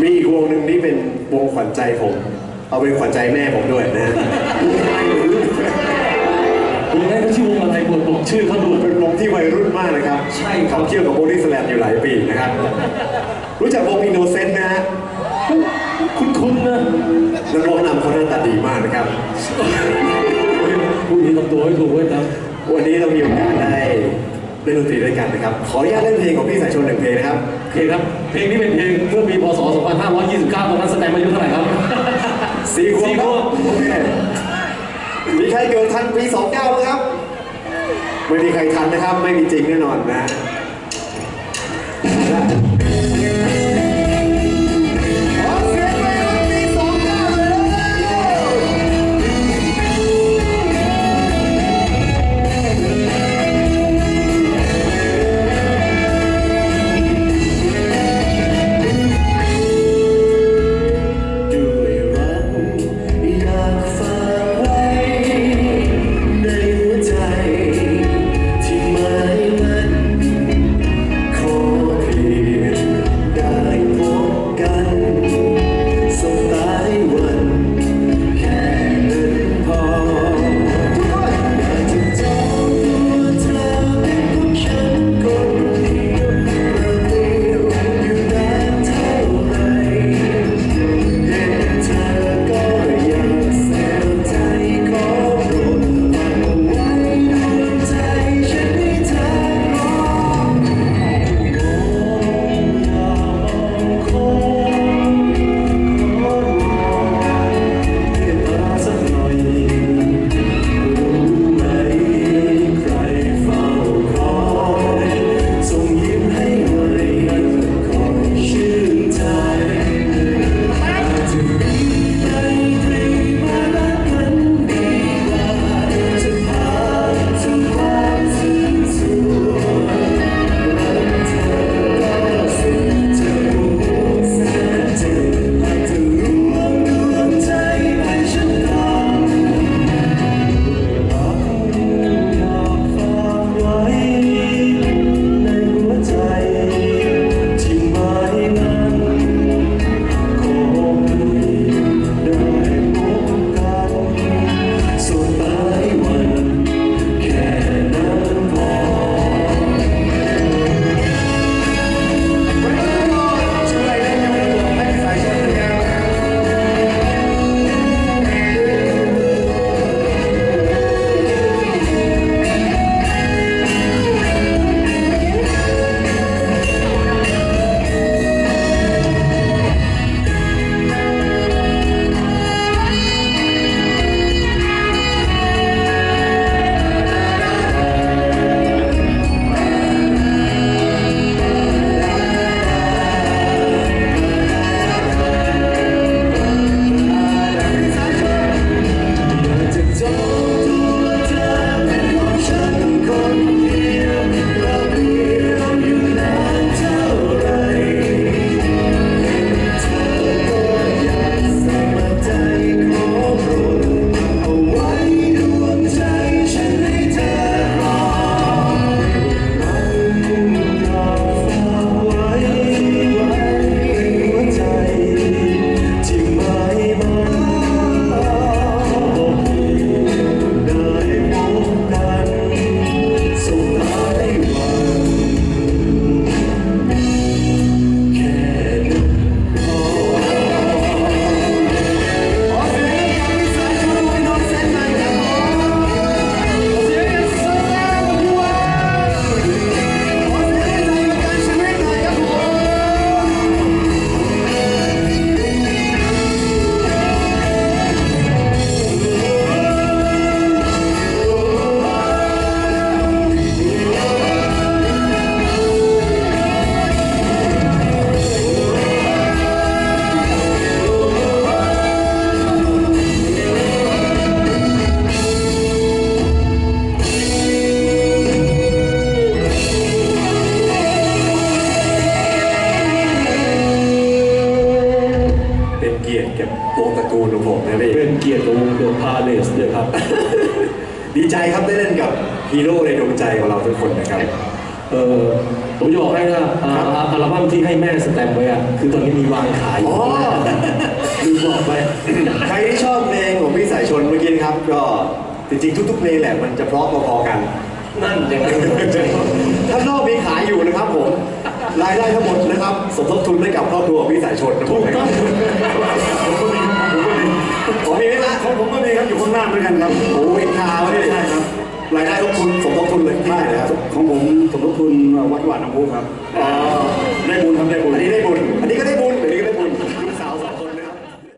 มีอีกวงหนึ่งที่เป็นวงขวัญใจผม เอาเป็นขวัญใจแม่ผมด้วยนะฮะคุณได้เขาชื่อวงอะไรบทบอกชื่อเขาดูเป็นวงที่วัยรุ่นมากนะครับ ใช่ครับขับเที่ยวกับโบดี้สแลมอยู่หลายปีนะครับ รู้จักวงอินโนเซนต์นะฮะคุณคุณนะนักร้องนำเขาหน้าตาดีมากนะครับคุณนี่ทำตัวให้ถูกไว้ครับวันนี้เรามีโอกาสได้ เล่นดนตรีด้วยกันนะครับ ขออนุญาตเล่นเพลงของพี่สายชนหนึ่งเพลงนะครับ โอเคครับ เพลงนี้เป็นเพลงเมื่อปีพศ 2529 ตอนนั้นแสดงอายุเท่าไหร่ครับ สี่ขวบสี่คขรับวบโอเคมีใครเกิดทันปีสองเก้าไหมครับ ไม่มีใครทันนะครับ ไม่มีจริงแน่นอนนะ เป็นเกียรติกับวงตระกูลของผมนะพี่เป็นเกียรติของวงเดอะพาเลสเลยครับ ดีใจครับได้เล่นกับฮีโร่ในดวงใจของเราทุกคนนะครับ เออผมจะบอกให้นะอ่าอัลบั้มที่ให้แม่สแตมป์ไว้อะคือตอนนี้มีวางขายออ๋ยู่อลืมบอกไป ใครที่ชอบเพลงของพี่สายชนเมื่อกี้นะครับ ก็จริงๆทุกๆเพลงแหละมันจะเพราะพอๆกัน นั่นอย่างนั้น ถ้านอกมีขายอยู่นะครับผม รายได้ทั้งหมดนะครับสมทบทุนให้กับครอบครัวของพี่สายชนนะถูกต้องผมก็มีผมก็มีขอมีไหมล่ะของผมก็มีครับอยู่ข้างหน้าเหมือนกันครับ โอ้ยคาวะเนี่ยใช่ครับ รายได้ทบทุนสมทบทุนเลยได้นะครับของผมสมทบทุนวัดหวานน้ำพุครับ อ๋อได้บุญครับได้บุญอันนี้ได้บุญอันนี้ก็ได้บุญอันนี้ก็ได้บุญ